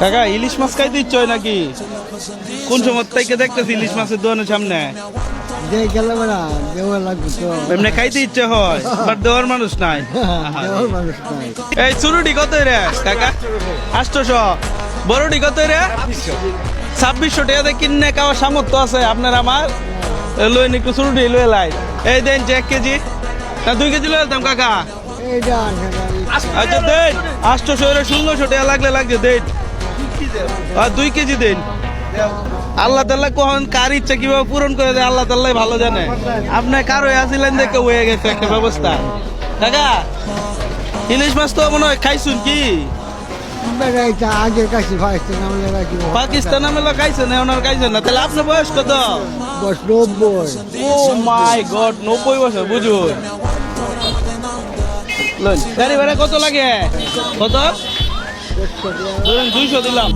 কাকা ইলিশ মাছ খাইতে ইচ্ছে হয় নাকি? কোন সময় থেকে দেখতেছি ইলিশ মাছের দোকানের সামনে? এমনি খাইতে ইচ্ছে হয় বাট দেওয়ার মানুষ নাই। দেওয়ার মানুষ নাই। এই চুরুটি কত রে কাকা? আষ্টশো বড়টি কত রে? ছাব্বিশশো টাকাতে কিনে খাওয়ার সামর্থ্য আছে আপনার আমার? একটু চুরুটি লয়ে লাই। এই দেন যে এক কেজি। না দুই কেজি লয়ে যেতাম কাকা। আচ্ছা দেন। আষ্টশো এর ষোলোশো টাকা লাগলে লাগছে দেন। দুই কেজি দিন। আল্লাহ তাল্লাহ কখন কার ইচ্ছা কীভাবে পূরণ করে দেয় আল্লাহ তাল্লাহ ভালো জানে। আপনি কারও আসিলেন দেখে হয়ে গেছে একটা ব্যবস্থা। কাকা ইলিশ মাছ তো মনে হয় খাইছুন কি? পাকিস্তান খাইছেন ওনার খাইছেন না। তাহলে আপনার বয়স কত? নব্বই। ও মাই গড নব্বই বছর বুঝুন। লন, গাড়ি ভাড়া কত লাগে? কত? ধরেন দুইশো দিলাম।